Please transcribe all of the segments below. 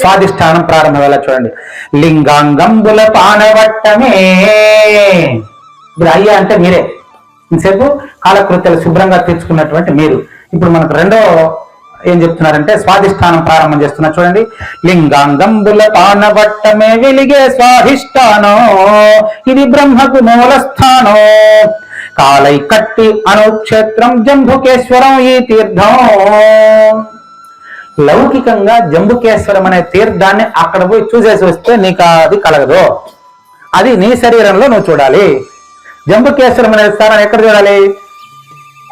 స్వాధిష్టానం ప్రారంభమేలా చూడండి. లింగాంగంబుల పానవట్టమే. ఇప్పుడు అయ్యా అంటే మీరే. ఇంతసేపు కాలకృత్యాలు శుభ్రంగా తెచ్చుకున్నటువంటి మీరు. ఇప్పుడు మనకు రెండో ఏం చెప్తున్నారంటే స్వాధిష్టానం ప్రారంభం చేస్తున్నారు చూడండి. లింగాంగంబుల పానవట్టమే వెలిగే స్వాధిష్టానం. ఇది బ్రహ్మకు మూలస్థానం కాలై కట్టి అనుక్షేత్రం జంభుకేశ్వరం ఈ తీర్థం. లౌకికంగా జంబుకేశ్వరం అనే తీర్థాన్ని అక్కడ పోయి చూసేసి వస్తే నీకు అది కలగదు. అది నీ శరీరంలో నువ్వు చూడాలి. జంబుకేశ్వరం అనే స్థానం ఎక్కడ చూడాలి?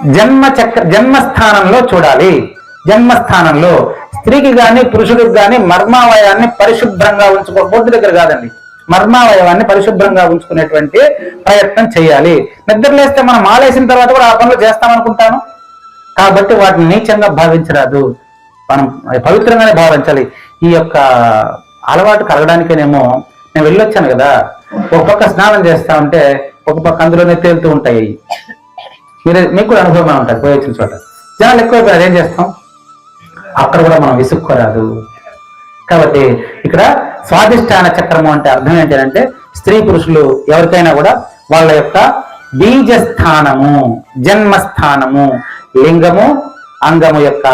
జన్మ చక్ర జన్మస్థానంలో చూడాలి. జన్మస్థానంలో. స్త్రీకి కానీ పురుషుడికి కానీ మర్మావయాన్ని పరిశుభ్రంగా ఉంచుకో బొద్దు దగ్గర కాదండి. మర్మావయవాన్ని పరిశుభ్రంగా ఉంచుకునేటువంటి ప్రయత్నం చేయాలి. నిద్రలేస్తే మనం మాలేసిన తర్వాత కూడా ఆ పనులు చేస్తామనుకుంటాను. కాబట్టి వాటిని నీచంగా భావించరాదు. మనం పవిత్రంగానే భావించాలి. ఈ యొక్క అలవాటు కలగడానికేనేమో నేను వెళ్ళొచ్చాను కదా. ఒక పక్క స్నానం చేస్తా ఉంటే ఒక పక్క అందులోనే తేలుతూ ఉంటాయి. మీరు మీకు కూడా అనుభవం ఉంటుంది పోయి వచ్చిన చోట. జనాలు ఎక్కువైపోయారు ఏం చేస్తాం? అక్కడ కూడా మనం విసుక్కోరాదు. కాబట్టి ఇక్కడ స్వాధిష్టాన చక్రము అంటే అర్థం ఏంటంటే స్త్రీ పురుషులు ఎవరికైనా కూడా వాళ్ళ యొక్క బీజస్థానము జన్మస్థానము లింగము అంగము యొక్క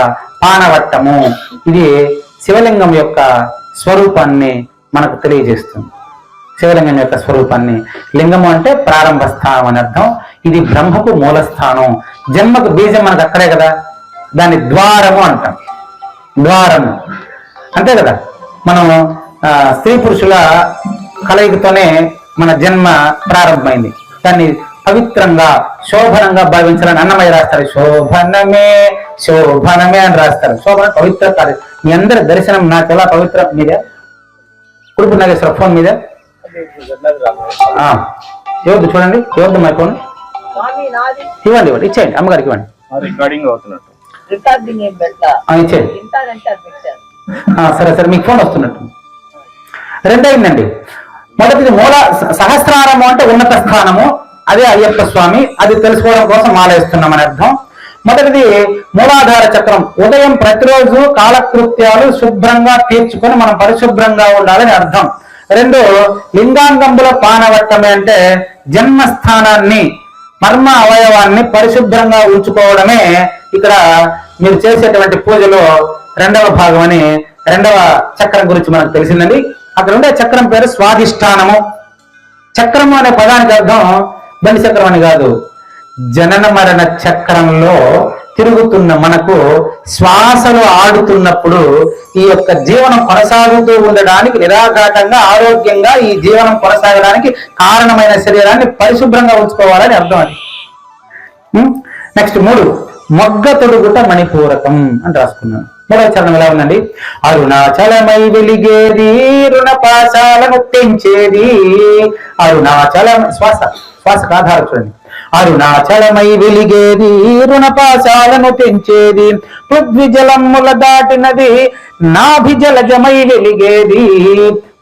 పానవట్టము. ఇది శివలింగం యొక్క స్వరూపాన్ని మనకు తెలియజేస్తుంది. శివలింగం యొక్క స్వరూపాన్ని. లింగము అంటే ప్రారంభ స్థానం అని అర్థం. ఇది బ్రహ్మకు మూల స్థానం జన్మకు బీజం మనకు అక్కడే కదా. దాన్ని ద్వారము అంటాం. ద్వారము. అంతే కదా? మనం ఆ, స్త్రీ పురుషుల కలయికతోనే మన జన్మ ప్రారంభమైంది. దాన్ని పవిత్రంగా శోభనంగా భావించాలని అన్నమయ్య రాస్తారు. శోభనమే శోభనమే అని రాస్తారు. శోభన పవిత్ర కాదు. మీ అందరి దర్శనం నాకు ఎలా పవిత్ర మీదే. కుడుపు నాగేశ్వర ఫోన్ మీద. ఆ, ఎవరిది చూడండి. ఎవరిది మై ఫోన్ స్వామి నాది. ఇవ్వండి ఇవ్వండి. ఇచ్చేయండి. అమ్మగారికి ఇవ్వండి. రికార్డింగ్ అవుతున్నట్టు. ఇచ్చేయండి. సరే సరే. మీకు ఫోన్ వస్తున్నట్టు. రెండైందండి. మొదటిది మూల సహస్రారము అంటే ఉన్నత స్థానము. అదే అయ్యప్ప స్వామి. అది తెలుసుకోవడం కోసం మాలేస్తున్నామని అర్థం. మొదటిది మూలాధార చక్రం. ఉదయం ప్రతిరోజు కాలకృత్యాలు శుభ్రంగా తీర్చుకొని మనం పరిశుభ్రంగా ఉండాలని అర్థం. రెండు లింగాంగంబుల పానవట్టమే అంటే జన్మస్థానాన్ని మర్మ అవయవాన్ని పరిశుభ్రంగా ఉంచుకోవడమే ఇక్కడ మీరు చేసేటువంటి పూజలో రెండవ భాగం అని రెండవ చక్రం గురించి మనకు తెలిసిందండి. అక్కడ ఉండే చక్రం పేరు స్వాధిష్టానము. చక్రము అనే పదానికి అర్థం బండి చక్రం అని కాదు. జనన మరణ చక్రంలో తిరుగుతున్న మనకు శ్వాసలు ఆడుతున్నప్పుడు ఈ యొక్క జీవనం కొనసాగుతూ ఉండడానికి నిరాఘాటంగా ఆరోగ్యంగా ఈ జీవనం కొనసాగడానికి కారణమైన శరీరాన్ని పరిశుభ్రంగా ఉంచుకోవాలని అర్థం అది. నెక్స్ట్ మూడు. మొగ్గ తొడుగుట మణిపూరకం అని రాసుకున్నాను. మూడవ చరణం ఎలా ఉందండి? అరుణాచలమై వెలిగేది రుణ పాశాలను తెంచేది. అరుణాచలం శ్వాస శ్వాసకు ఆధారం చూడండి. అరుణాచలమై వెలిగేది రుణపాశాలను పెంచేది తెంచేది దాటినది నాభిజలజమై వెలిగేది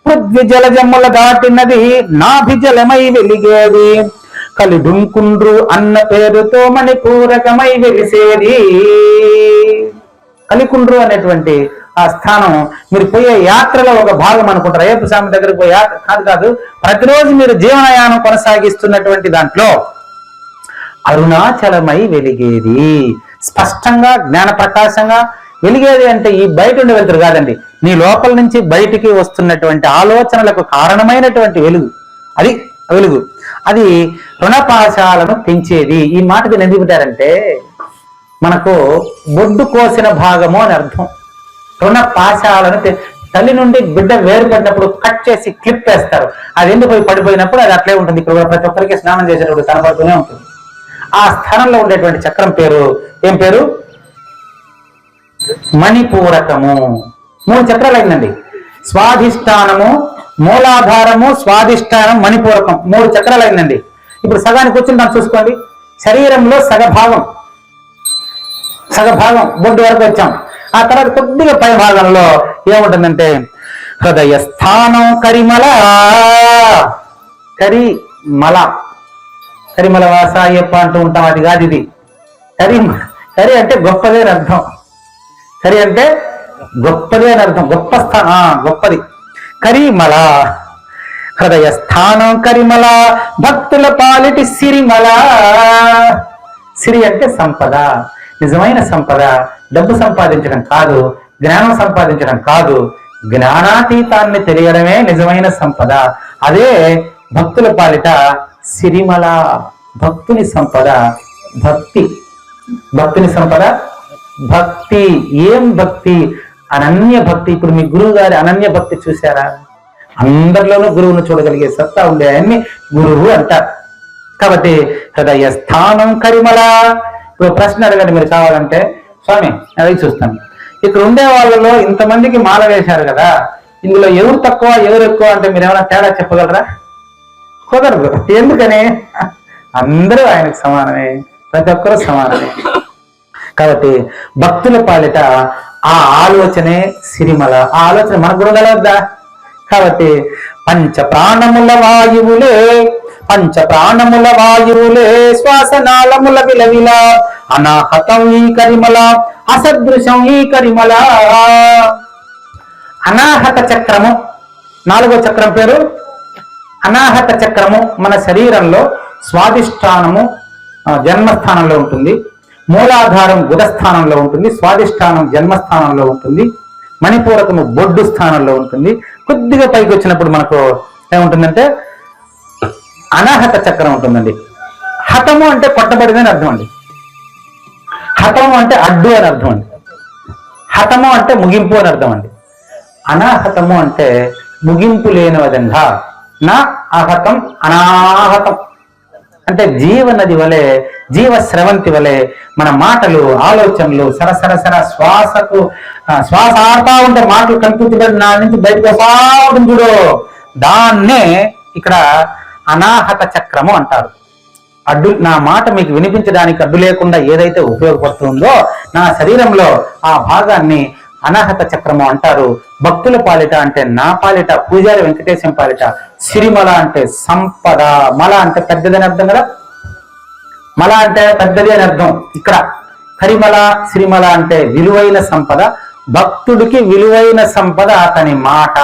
పృథ్విజలజముల దాటినది నాభిజలమై వెలిగేది. కలిడుంకుండ్రు అన్న పేరుతో మణిపూరకమై వెలిసేది. కలికుండ్రు అనేటువంటి ఆ స్థానం మీరు పోయే యాత్రలో ఒక భాగం అనుకుంటారు. అయ్యప్ప స్వామి దగ్గరకు పోయే యాత్ర కాదు కాదు ప్రతిరోజు మీరు జీవనయానం కొనసాగిస్తున్నటువంటి దాంట్లో అరుణాచలమై వెలిగేది. స్పష్టంగా జ్ఞాన ప్రకాశంగా వెలిగేది అంటే ఈ బయట ఉండి వెళ్తారు కాదండి. నీ లోపల నుంచి బయటికి వస్తున్నటువంటి ఆలోచనలకు కారణమైనటువంటి వెలుగు. అది వెలుగు. అది రుణపాశాలను పెంచేది. ఈ మాట దీన్ని ఎందుకు పెట్టారంటే మనకు బొడ్డు కోసిన భాగము అని అర్థం. రుణపాశాలను తల్లి నుండి బిడ్డ వేరుపడినప్పుడు కట్ చేసి క్లిప్ వేస్తారు. అది ఎండిపోయి పడిపోయినప్పుడు అది అట్లే ఉంటుంది. ఇక్కడ ప్రతి ఒక్కరికి స్నానం చేసేటప్పుడు కనబడుతూనే ఉంటుంది. ఆ స్థానంలో ఉండేటువంటి చక్రం పేరు ఏం పేరు? మణిపూరకము. మూడు చక్రాలు అయిందండి. స్వాధిష్టానము మూలాధారము స్వాధిష్టానం మణిపూరకం. మూడు చక్రాలు అయిందండి. ఇప్పుడు సగానికి వచ్చిన దాన్ని చూసుకోండి. శరీరంలో సగభాగం. సగభాగం బొడ్డు వరకు వచ్చాం. ఆ తర్వాత కొద్దిగా పై భాగంలో ఏముంటుందంటే హృదయ స్థానం కరిమల. కరిమల. కరిమల వాస అయ్యప్ప అంటూ ఉంటాం. అది కాదు ఇది. కరి కరి అంటే గొప్పదే అని అర్థం. కరి అంటే గొప్పది అని అర్థం. గొప్ప స్థానం ఆ, గొప్పది. కరిమల హృదయ స్థానం కరిమల భక్తుల పాలిటి సిరిమల. సిరి అంటే సంపద. నిజమైన సంపద. డబ్బు సంపాదించడం కాదు. జ్ఞానం సంపాదించడం కాదు. జ్ఞానాతీతాన్ని తెలియడమే నిజమైన సంపద. అదే భక్తుల పాలిట సిరిమల భక్తుని సంపద భక్తి. భక్తుని సంపద భక్తి. ఏం భక్తి? అనన్య భక్తి. ఇప్పుడు మీ గురువు గారి అనన్య భక్తి చూసారా అందరిలోనూ గురువును చూడగలిగే సత్తా ఉండే ఆయన్ని గురువు అంటారు. కాబట్టి హృదయ స్థానం కరిమల. ఇప్పుడు ప్రశ్న అడగండి మీరు కావాలంటే. స్వామి అడిగి చూస్తాను. ఇక్కడ ఉండే వాళ్ళలో ఇంతమందికి మాల వేశారు కదా. ఇందులో ఎవరు తక్కువ ఎవరు ఎక్కువ అంటే మీరు ఏమైనా తేడా చెప్పగలరా? కుదరదు. ఎందుకని? అందరూ ఆయనకు సమానమే. ప్రతి ఒక్కరూ సమానమే. కాబట్టి భక్తుల పాలిట ఆ ఆలోచనే సిరిమల. ఆ ఆలోచన మనకు కూడా కలవద్దా కాబట్టి పంచ ప్రాణముల వాయువులే పంచ ప్రాణముల వాయువులే శ్వాసనాళముల విలవిల అనాహతం ఈ కరిమల అసదృశం ఈ కరిమల. అనాహత చక్రము నాలుగో చక్రం పేరు అనాహత చక్రము మన శరీరంలో స్వాదిష్టానము జన్మస్థానంలో ఉంటుంది. మూలాధారం గుదస్థానంలో ఉంటుంది. స్వాదిష్టానం జన్మస్థానంలో ఉంటుంది. మణిపూరకము బొడ్డు స్థానంలో ఉంటుంది. కొద్దిగా పైకి వచ్చినప్పుడు మనకు ఏముంటుందంటే అనాహత చక్రం ఉంటుందండి. హతము అంటే కొట్టబడిందని అర్థం అండి. హతము అంటే అడ్డు అని అర్థం అండి. హతము అంటే ముగింపు అని అర్థం అండి. అనాహతము అంటే ముగింపు లేని విధంగా నా అహతం అనాహతం అంటే జీవనది వలె జీవ స్రవంతి వలె మన మాటలు ఆలోచనలు సరసరసర శ్వాసకు శ్వాస ఆడతా ఉంటే మాటలు కనిపించబడి నా నుంచి బయటకు వస్తా చూడు. దాన్నే ఇక్కడ అనాహత చక్రము అంటారు. అడ్డు నా మాట మీకు వినిపించడానికి అడ్డు లేకుండా ఏదైతే ఉపయోగపడుతుందో నా శరీరంలో ఆ భాగాన్ని అనాహత చక్రము అంటారు. భక్తుల పాలిట అంటే నా పాలిట పూజారి వెంకటేశం పాలిట సిరిమల అంటే సంపద మల అంటే పెద్దదని అర్థం కదా? మల అంటే పెద్దది అని అర్థం. ఇక్కడ కరిమల సిరిమల అంటే విలువైన సంపద. భక్తుడికి విలువైన సంపద అతని మాట.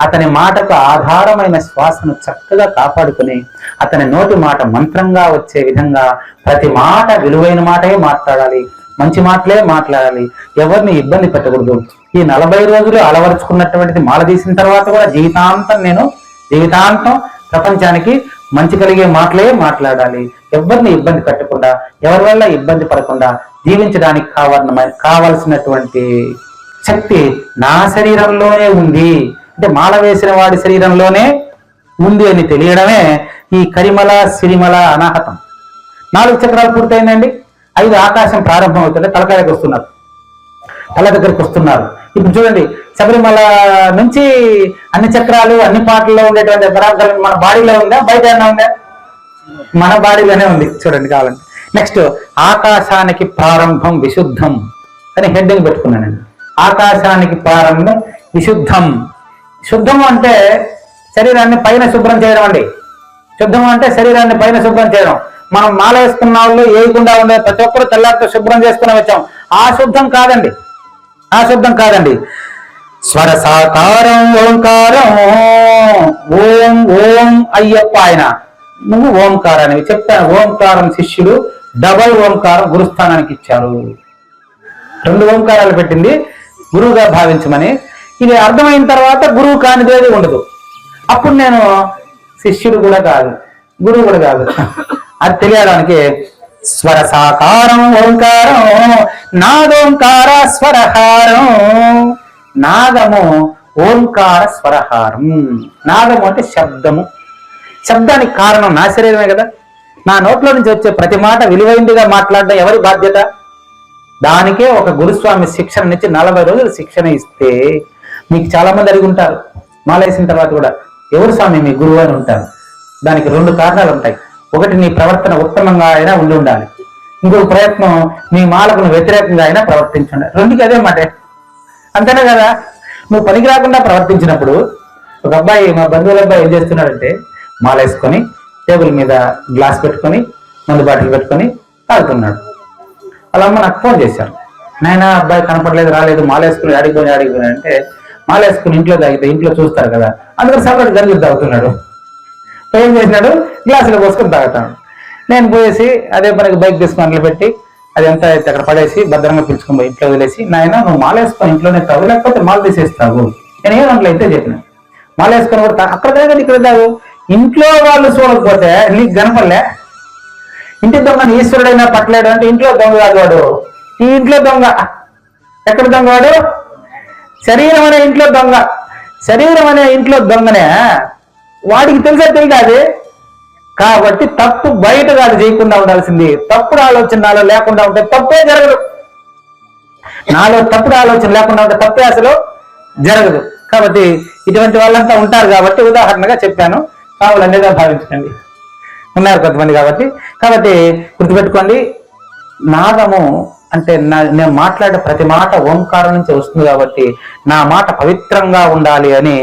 అతని మాటకు ఆధారమైన శ్వాసను చక్కగా కాపాడుకుని అతని నోటి మాట మంత్రంగా వచ్చే విధంగా ప్రతి మాట విలువైన మాటే మాట్లాడాలి. మంచి మాటలే మాట్లాడాలి. ఎవరిని ఇబ్బంది పెట్టకూడదు. ఈ నలభై రోజులు అలవరుచుకున్నటువంటిది మాల తీసిన తర్వాత కూడా జీవితాంతం నేను జీవితాంతం ప్రపంచానికి మంచి కలిగే మాటలే మాట్లాడాలి. ఎవరిని ఇబ్బంది పెట్టకుండా ఎవరి వల్ల ఇబ్బంది పడకుండా జీవించడానికి కావాలన్న కావలసినటువంటి శక్తి నా శరీరంలోనే ఉంది. అంటే మాల వేసిన వాడి శరీరంలోనే ఉంది అని తెలియడమే ఈ కరిమల సిరిమల అనాహతం. నాలుగు చక్రాలు పూర్తయిందండి? ఐదు ఆకాశం ప్రారంభం అవుతుంటే తలకాయకు వస్తున్నారు. తల దగ్గరికి వస్తున్నారు. ఇప్పుడు చూడండి శబరిమల నుంచి అన్ని చక్రాలు అన్ని పాటల్లో ఉండేటువంటి పరాకాలం మన బాడీలో ఉందా? బయట ఏమైనా ఉందా? మన బాడీలోనే ఉంది. చూడండి కావాలంటే. నెక్స్ట్ ఆకాశానికి ప్రారంభం విశుద్ధం అని హెడ్డింగ్ పెట్టుకున్నానండి ఆకాశానికి ప్రారంభం విశుద్ధం. శుద్ధం అంటే శరీరాన్ని పైన శుభ్రం చేయడం అండి. శుద్ధం అంటే శరీరాన్ని పైన శుభ్రం చేయడం. మనం మాల వేసుకున్న వాళ్ళు వేయకుండా ఉండే ప్రతి ఒక్కరు తెల్లారితో శుభ్రం చేసుకుని వచ్చాం. ఆ శుద్ధం కాదండి. ఆ శుద్ధం కాదండి. స్వర సాకారం ఓంకారం ఓం ఓం అయ్యప్ప ఆయన. నువ్వు ఓంకారాన్ని చెప్తాను ఓంకారం శిష్యుడు డబల్ ఓంకారం గురుస్థానానికి ఇచ్చారు. రెండు ఓంకారాలు పెట్టింది. గురువుగా భావించమని. ఇది అర్థమైన తర్వాత గురువు కానిదేది ఉండదు. అప్పుడు నేను శిష్యుడు కూడా కాదు గురువు కూడా కాదు. అది తెలియడానికి స్వర సాకారం ఓంకారం నాదోంకార స్వరహారం. నాదము ఓంకార స్వరహారం. నాదము అంటే శబ్దము. శబ్దానికి కారణం నా శరీరమే కదా. నా నోట్లో నుంచి వచ్చే ప్రతి మాట విలువైందిగా మాట్లాడడం ఎవరి బాధ్యత? దానికే ఒక గురుస్వామి శిక్షణ నుంచి నలభై రోజులు శిక్షణ ఇస్తే మీకు చాలా మంది అడిగి ఉంటారు. మాలేసిన తర్వాత కూడా ఎవరు స్వామి? మీ గురువు అని ఉంటారు. దానికి రెండు కారణాలు ఉంటాయి. ఒకటి నీ ప్రవర్తన ఉత్తమంగా అయినా ఉండి ఉండాలి. ఇంకొక ప్రయత్నం నీ మాలకు వ్యతిరేకంగా అయినా ప్రవర్తించండి. రెండుకి అదే మాటే. అంతేనా కదా? నువ్వు పనికి రాకుండా ప్రవర్తించినప్పుడు ఒక అబ్బాయి మా బంధువుల అబ్బాయి ఏం చేస్తున్నాడంటే మాల వేసుకొని టేబుల్ మీద గ్లాస్ పెట్టుకొని మందు బాటిల్ పెట్టుకొని తాగుతున్నాడు. వాళ్ళ అమ్మ నాకు ఫోన్ చేశారు. నాయన అబ్బాయి కనపడలేదు రాలేదు మాలేసుకుని అడిగిపోయి అడిగిపోయి అంటే మాలేసుకుని ఇంట్లో తాగితే ఇంట్లో చూస్తారు కదా. అందుకని సపరేట్ గంజలు తాగుతున్నాడు. ఏం చేసినాడు? గ్లాసులో పోసుకొని తాగుతాడు. నేను పోయేసి అదే పనికి బైక్ తీసుకొని అందులో పెట్టి అది ఎంత అయితే అక్కడ పడేసి భద్రంగా పిలుచుకొని పోయి ఇంట్లో వదిలేసి నాయన నువ్వు మాలేసుకొని ఇంట్లోనే తాగు లేకపోతే మాల తీసేస్తావు. నేను ఏమన్నా అయితే చెప్పిన. మాలేసుకొని కూడా అక్కడ తాగదు ఇక్కడ తాగు. ఇంట్లో వాళ్ళు చూడకపోతే నీకు కనపడలే? ఇంటి దొంగ ఈశ్వరుడైనా పట్టలేడు అంటే ఇంట్లో దొంగ కాదు వాడు. ఈ ఇంట్లో దొంగ. ఎక్కడ దొంగ వాడు? శరీరం అనే ఇంట్లో దొంగ. శరీరం అనే ఇంట్లో దొంగనే వాడికి తెలిసే తెలియదు. అది కాబట్టి తప్పు బయట కాదు చేయకుండా ఉండాల్సింది. తప్పుడు ఆలోచన నాలో లేకుండా ఉంటే తప్పే జరగదు. నాలో తప్పుడు ఆలోచన లేకుండా ఉంటే తప్పే అసలు జరగదు. కాబట్టి ఇటువంటి వాళ్ళంతా ఉంటారు కాబట్టి ఉదాహరణగా చెప్పాను. కావాలనేదా భావించకండి. ఉన్నారు కొంతమంది కాబట్టి. కాబట్టి గుర్తుపెట్టుకోండి నాదము అంటే నా నేను మాట్లాడే ప్రతి మాట ఓంకారం నుంచి వస్తుంది కాబట్టి నా మాట పవిత్రంగా ఉండాలి అని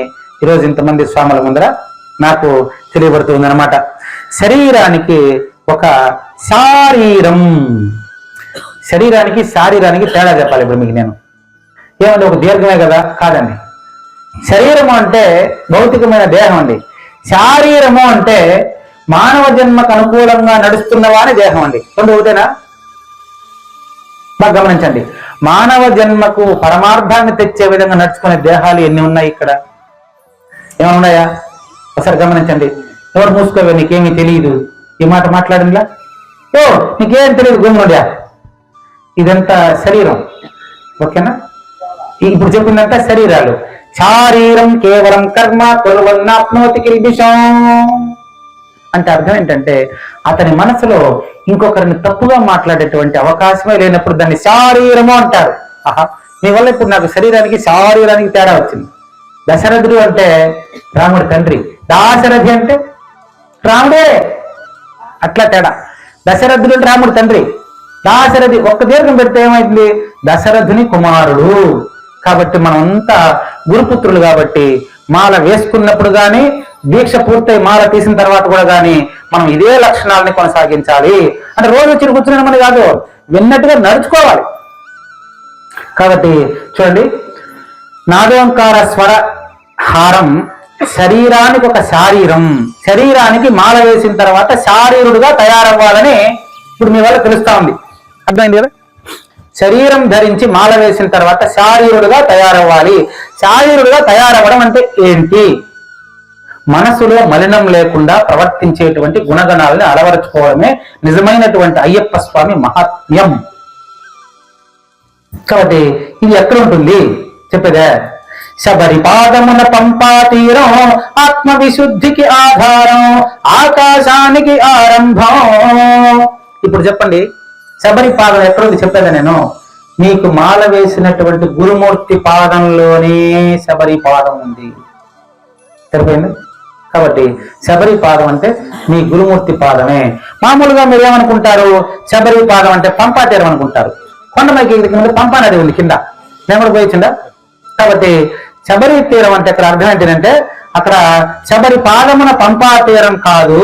ఈరోజు ఇంతమంది స్వాముల ముందర నాకు తెలియబడుతుంది అనమాట శరీరానికి ఒక శారీరం. శరీరానికి శారీరానికి తేడా చెప్పాలి ఇప్పుడు మీకు నేను. ఏమండి ఒక దీర్ఘమే కదా? కాదండి. శరీరము అంటే భౌతికమైన దేహం అండి. శారీరము అంటే మానవ జన్మకు అనుకూలంగా నడుస్తున్న వారి దేహం అండి. రెండు ఒకటేనా? బాగా గమనించండి. మానవ జన్మకు పరమార్థాన్ని తెచ్చే విధంగా నడుచుకునే దేహాలు ఎన్ని ఉన్నాయి ఇక్కడ? ఏమైనా ఉన్నాయా? ఒకసారి గమనించండి. ఎవరు మూసుకోవే? నీకేమీ తెలియదు ఈ మాట మాట్లాడిందిలా ఓ నీకేం తెలియదు గుమ్మడియా ఇదంతా శరీరం. ఓకేనా? ఇప్పుడు చెప్పిందంతా శరీరాలు. శారీరం కేవలం కర్మ కొలువన్నాప్నోతి కిల్బిషం. అంటే అర్థం ఏంటంటే అతని మనసులో ఇంకొకరిని తప్పుగా మాట్లాడేటువంటి అవకాశమే లేనప్పుడు దాన్ని శారీరము అంటారు. ఆహా నీ వల్ల ఇప్పుడు నాకు శరీరానికి శారీరానికి తేడా వచ్చింది. దశరథుడు అంటే రాముడి తండ్రి. దాశరథి అంటే రాముడే. అట్లా తేడా. దశరథుడు అంటే రాముడి తండ్రి. దాశరథి ఒక్క దీర్ఘం పెడితే ఏమైంది? దశరథుని కుమారుడు. కాబట్టి మనమంతా గురుపుత్రులు కాబట్టి మాల వేసుకున్నప్పుడు గాని దీక్ష పూర్తయి మాల తీసిన తర్వాత కూడా కానీ మనం ఇదే లక్షణాలని కొనసాగించాలి. అంటే రోజు వచ్చి కూర్చుని కాదు. విన్నట్టుగా నడుచుకోవాలి. కాబట్టి చూడండి నాదోంకార స్వర హారం శరీరానికి ఒక శారీరం. శరీరానికి మాల వేసిన తర్వాత శారీరుడుగా తయారవ్వాలని ఇప్పుడు మీ వల్ల తెలుస్తా ఉంది. అర్థమైంది కదా? శరీరం ధరించి మాల వేసిన తర్వాత శారీరుడుగా తయారవ్వాలి. శారీరుడుగా తయారవ్వడం అంటే ఏంటి? మనసులో మలినం లేకుండా ప్రవర్తించేటువంటి గుణగణాలని అలవరచుకోవడమే నిజమైనటువంటి అయ్యప్ప స్వామి మహాత్మ్యం. కాబట్టి ఇది ఎక్కడ ఉంటుంది చెప్పేదే. శబరి పాదమున పంపా తీరం ఆత్మవిశుద్ధికి ఆధారం ఆకాశానికి ఆరంభం. ఇప్పుడు చెప్పండి శబరి పాదం ఎక్కడుంది? చెప్పేదా నేను. మీకు మాల వేసినటువంటి గురుమూర్తి పాదంలోనే శబరి పాదం ఉంది. సరిపోయింది? కాబట్టి శబరి పాదం అంటే మీ గురుమూర్తి పాదమే. మామూలుగా మీరు ఏమనుకుంటారు శబరి పాదం అంటే పంపా తీరం అనుకుంటారు. కొండమైకి ముందు పంపా నది ఉంది కింద. నేను కూడా పోయించిందా కాబట్టి శబరి తీరం అంటే అక్కడ అర్థం ఏంటంటే అక్కడ శబరి పాదమున పంపా తీరం కాదు.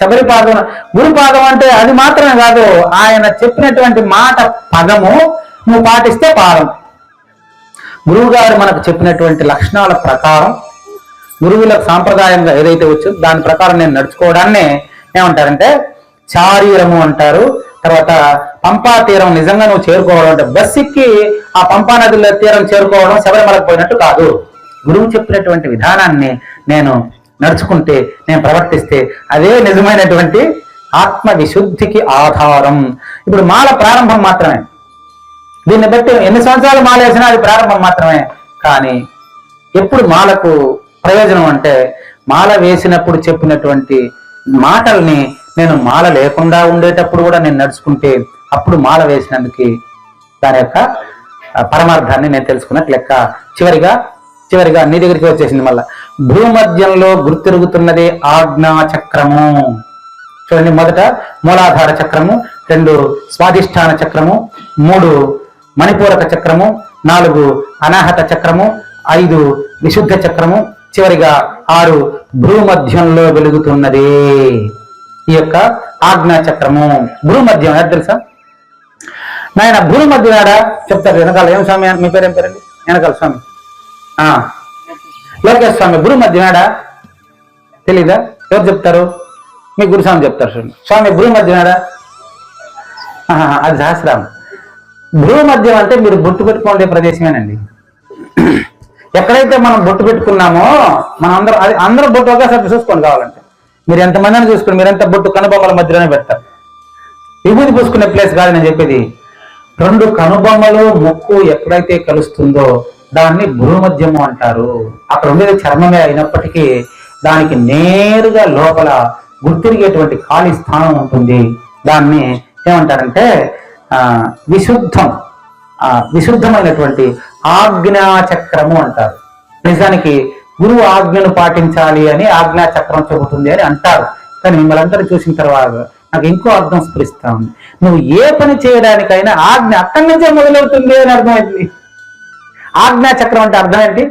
శబరి పాదం గురు పాదం అంటే అది మాత్రమే కాదు. ఆయన చెప్పినటువంటి మాట పదము నువ్వు పాటిస్తే పాదం. గురువు గారు మనకు చెప్పినటువంటి లక్షణాల ప్రకారం గురువులకు సాంప్రదాయంగా ఏదైతే వచ్చో దాని ప్రకారం నేను నడుచుకోవడాన్నే ఏమంటారంటే చారీరము అంటారు. తర్వాత పంపా తీరం నిజంగా నువ్వు చేరుకోవడం అంటే బస్ ఎక్కి ఆ పంపా నదిలో తీరం చేరుకోవడం శబరిమలకు పోయినట్టు కాదు. గురువు చెప్పినటువంటి విధానాన్ని నేను నడుచుకుంటే నేను ప్రవర్తిస్తే అదే నిజమైనటువంటి ఆత్మ విశుద్ధికి ఆధారం. ఇప్పుడు మాల ప్రారంభం మాత్రమే. దీన్ని బట్టి ఎన్ని సంవత్సరాలు మాల వేసినా అది ప్రారంభం మాత్రమే. కానీ ఎప్పుడు మాలకు ప్రయోజనం అంటే మాల వేసినప్పుడు చెప్పినటువంటి మాటల్ని నేను మాల లేకుండా ఉండేటప్పుడు కూడా నేను నడుచుకుంటే అప్పుడు మాల వేసినందుకు దాని యొక్క పరమార్థాన్ని నేను తెలుసుకున్నట్టు లెక్క. చివరిగా చివరిగా నీ దగ్గరికి వచ్చేసింది మళ్ళా. భూమధ్యంలో గుర్తిరుగుతున్నది ఆజ్ఞా చక్రము. చూడండి మొదట మూలాధార చక్రము రెండు స్వాధిష్టాన చక్రము మూడు మణిపూరక చక్రము నాలుగు అనాహత చక్రము ఐదు విశుద్ధ చక్రము చివరిగా ఆరు భూమధ్యంలో వెలుగుతున్నది. ఈ యొక్క ఆజ్ఞా చక్రము భూమధ్యం ఏది తెలుసా? నాయన భూమధ్యం మధ్యనాడా చెప్తారు వెనకాల. ఏం స్వామి? మీ పేరు ఏం పేరండి? వెనకాల స్వామి. ఆ. లోకేష్ స్వామి గురు మధ్యనాడా తెలీదా? ఎవరు చెప్తారు? మీ గురుస్వామి చెప్తారు స్వామి. స్వామి భూమధ్యం మధ్యనాడా అది సహస్రం భూమధ్యం అంటే మీరు గుర్తుపెట్టుకోండి ప్రదేశమేనండి. ఎక్కడైతే మనం బొట్టు పెట్టుకున్నామో మనం అందరం అది అందరూ బొట్టు ఒకేసారి చూసుకోండి కావాలంటే. మీరు ఎంతమందిని చూసుకుని మీరు ఎంత బొట్టు కనుబొమ్మల మధ్యలోనే పెడతారు. విభూతి పూసుకునే ప్లేస్ కాదు నేను చెప్పేది. రెండు కనుబొమ్మలు ముక్కు ఎక్కడైతే కలుస్తుందో దాన్ని భూమధ్యము అంటారు. అక్కడ ఉండేది చర్మమే అయినప్పటికీ దానికి నేరుగా లోపల గుర్తిరిగేటువంటి ఖాళీ స్థానం ఉంటుంది. దాన్ని ఏమంటారంటే ఆ విశుద్ధం. ఆ విశుద్ధమైనటువంటి ఆజ్ఞా చక్రము అంటారు. నిజానికి గురువు ఆజ్ఞను పాటించాలి అని ఆజ్ఞా చక్రం చెబుతుంది అని అంటారు. కానీ మిమ్మల్ని అందరూ చూసిన తర్వాత నాకు ఇంకో అర్థం స్ఫురిస్తా ఉంది. నువ్వు ఏ పని చేయడానికైనా ఆజ్ఞ అక్కడి నుంచే మొదలవుతుంది అని అర్థమైంది. ఆజ్ఞా చక్రం అంటే అర్థం ఏంటి?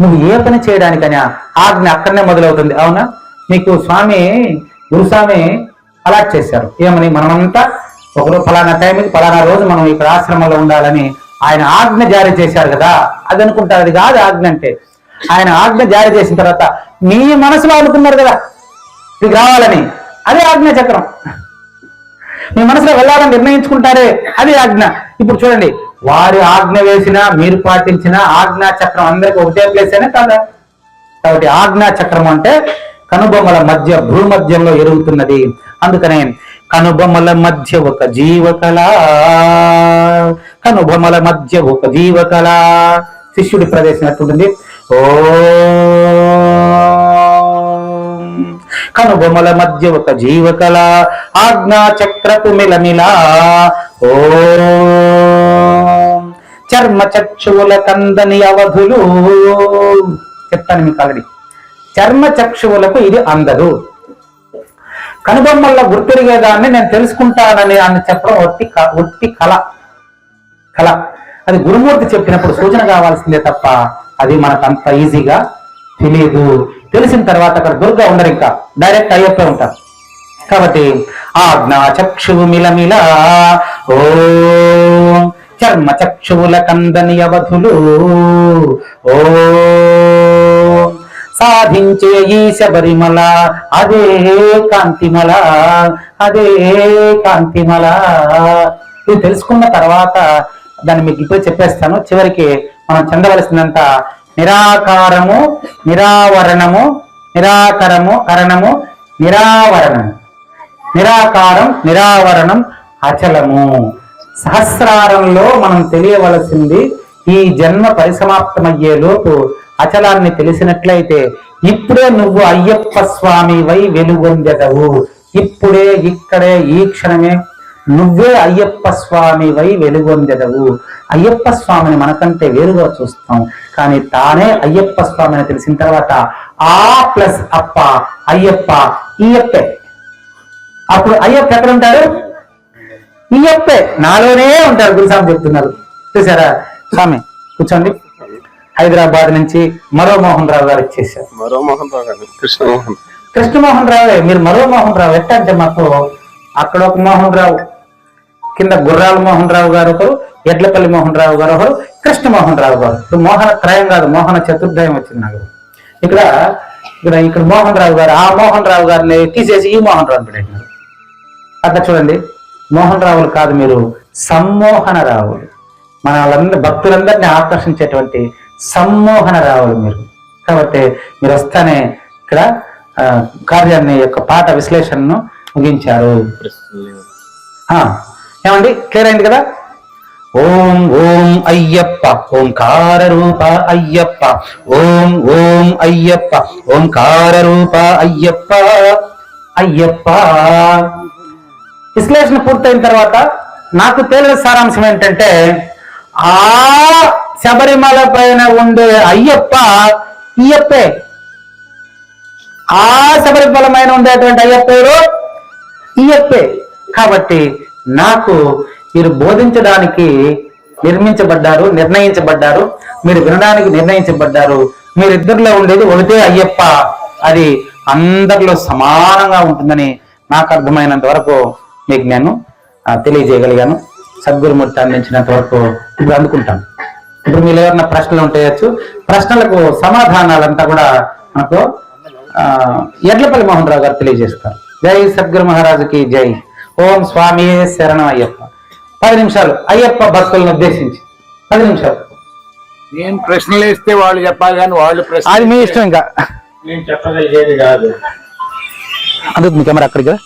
నువ్వు ఏ పని చేయడానికైనా ఆజ్ఞ అక్కడనే మొదలవుతుంది. అవునా? నీకు స్వామి గురుస్వామి అలాట్ చేశారు. ఏమని? మనమంతా ఒకరోజు ఫలానా టైంకి ఫలానా రోజు మనం ఇక్కడ ఆశ్రమంలో ఉండాలని ఆయన ఆజ్ఞ జారీ చేశారు కదా అది అనుకుంటారు అది కాదు ఆజ్ఞ అంటే. ఆయన ఆజ్ఞ జారీ చేసిన తర్వాత మీ మనసులో అనుకున్నారు కదా ఇది కావాలని అదే ఆజ్ఞ చక్రం. మీ మనసులో వెళ్ళాలని నిర్ణయించుకుంటారే అది ఆజ్ఞ. ఇప్పుడు చూడండి వారి ఆజ్ఞ వేసినా మీరు పాటించిన ఆజ్ఞా చక్రం అందరికి ఒకటే ప్లేస్ అనే కదా? కాబట్టి ఆజ్ఞా చక్రం అంటే కనుబొమ్మల మధ్య భూమధ్యంలో ఎరుగుతున్నది. అందుకనే కనుబొమ్మల మధ్య ఒక జీవకళ. కనుభమల మధ్య ఒక జీవకళ శిష్యుడి ప్రదేశం ఎట్లుంటుంది ఓ కనుభమల మధ్య ఒక జీవకళ ఆజ్ఞా చక్రపు మిలమిలా ఓ చర్మ చక్షువుల కందని అవధులు చెప్తాను మీకు ఆల్రెడీ. చర్మ చక్షువులకు ఇది అందదు. కనుబొమ్మల్లో గుర్తిరిగేదాన్ని నేను తెలుసుకుంటానని అని చెప్పడం ఒట్టి క- ఒట్టి కళ. కళ. అది గురుమూర్తి చెప్పినప్పుడు సూచన కావాల్సిందే తప్ప అది మనకు అంత ఈజీగా తెలియదు తెలిసిన తర్వాత అక్కడ దుర్గా ఉండరు ఇంకా. డైరెక్ట్ అయ్యప్పే ఉంటారు. కాబట్టి ఆజ్ఞా చక్షువు మిలమిల ఓ చర్మ చక్షువుల కందని అవధులు ఓ సాధించే ఈ శబరిమల అదే కాంతిమల అదే కాంతిమల. ఇది తెలుసుకున్న తర్వాత దాన్ని మీకు ఇప్పుడు చెప్పేస్తాను. చివరికి మనం చెందవలసినంత నిరాకారము నిరావరణము నిరాకరము కరణము నిరావరణము నిరాకారం నిరావరణం అచలము. సహస్రారంలో మనం తెలియవలసింది ఈ జన్మ పరిసమాప్తమయ్యే లోపు అచలాన్ని తెలిసినట్లయితే ఇప్పుడే నువ్వు అయ్యప్ప స్వామి వై వెలుగొందెదవు. ఇప్పుడే ఇక్కడే ఈ క్షణమే నువ్వే అయ్యప్ప స్వామివై వెలుగొందెదవు. అయ్యప్ప స్వామిని మనకంటే వేరుగా చూస్తాం. కానీ తానే అయ్యప్ప స్వామిని తెలిసిన తర్వాత ఆ ప్లస్ అప్ప అయ్యప్ప ఈయప్పే. అప్పుడు అయ్యప్ప ఎక్కడ ఉంటాడు? ఈయప్పే. నాలోనే ఉంటారు గురుస్వామి చెప్తున్నారు. చూసారా స్వామి కూర్చోండి. హైదరాబాద్ నుంచి మరో మోహన్ రావు గారు ఇచ్చేసారు మరో మోహన్ రావు గారు కృష్ణమోహన్. కృష్ణమోహన్ రావే మీరు మరో మోహన్ రావు ఎట్ట అంటే మాకు అక్కడ ఒక మోహన్ రావు కింద గుర్రాల మోహన్ రావు గారు ఒకరు ఎడ్లపల్లి మోహన్ రావు గారు ఒకరు కృష్ణమోహన్ రావు గారు. ఇప్పుడు మోహన త్రయం కాదు మోహన చతుర్దయం వచ్చింది నాకు. ఇక్కడ ఇక్కడ ఇక్కడ మోహన్ రావు గారు ఆ మోహన్ రావు గారిని తీసేసి ఈ మోహన్ రావు పెట్టినారు అట్లా చూడండి మోహన్ రావులు కాదు మీరు సమ్మోహన రావులు మన వాళ్ళందరి భక్తులందరినీ ఆకర్షించేటువంటి సమ్మోహన రావులు మీరు. కాబట్టి మీరు వస్తానే ఇక్కడ ఆ, కార్యాన్ని యొక్క పాట విశ్లేషణను ముగించారు. ఆ, ఏమండి? క్లియర్ అయింది కదా? ఓం ఓం అయ్యప్ప ఓంకార రూప అయ్యప్ప ఓం ఓం అయ్యప్ప ఓంకార రూప అయ్యప్ప అయ్యప్ప. విశ్లేషణ పూర్తయిన తర్వాత నాకు తేలిన సారాంశం ఏంటంటే ఆ శబరిమల పైన ఉండే అయ్యప్ప ఈయప్పే ఆ శబరిమల పైన ఉండేటువంటి అయ్యప్పేరు ఈయప్పే కాబట్టి నాకు మీరు బోధించడానికి నిర్మించబడ్డారు నిర్ణయించబడ్డారు మీరు వినడానికి నిర్ణయించబడ్డారు. మీరిద్దరిలో ఉండేది ఒకటే అయ్యప్ప. అది అందరిలో సమానంగా ఉంటుందని నాకు అర్థమైనంత వరకు మీకు నేను తెలియజేయగలిగాను. సద్గురుమూర్తి అందించినంత వరకు ఇప్పుడు అందుకుంటాను. ఇప్పుడు మీరు ఏమన్నా ప్రశ్నలు ఉంటాయచ్చు ప్రశ్నలకు సమాధానాలంతా కూడా మనకు ఆ, ఎడ్లపల్లి మోహన్ రావు గారు తెలియజేస్తారు. జై సద్గురు మహారాజుకి జై. ఓం స్వామి శరణం అయ్యప్ప. పది నిమిషాలు. అయ్యప్ప భక్తులను ఉద్దేశించి. పది నిమిషాలు. నేను ప్రశ్నలు వేస్తే వాళ్ళు చెప్పాలి కానీ వాళ్ళు ప్రశ్న అది మీ ఇష్టం ఇంకా. నేను చెప్పగలిగేది కాదు. అందుతుంది కెమెరా అక్కడికి కదా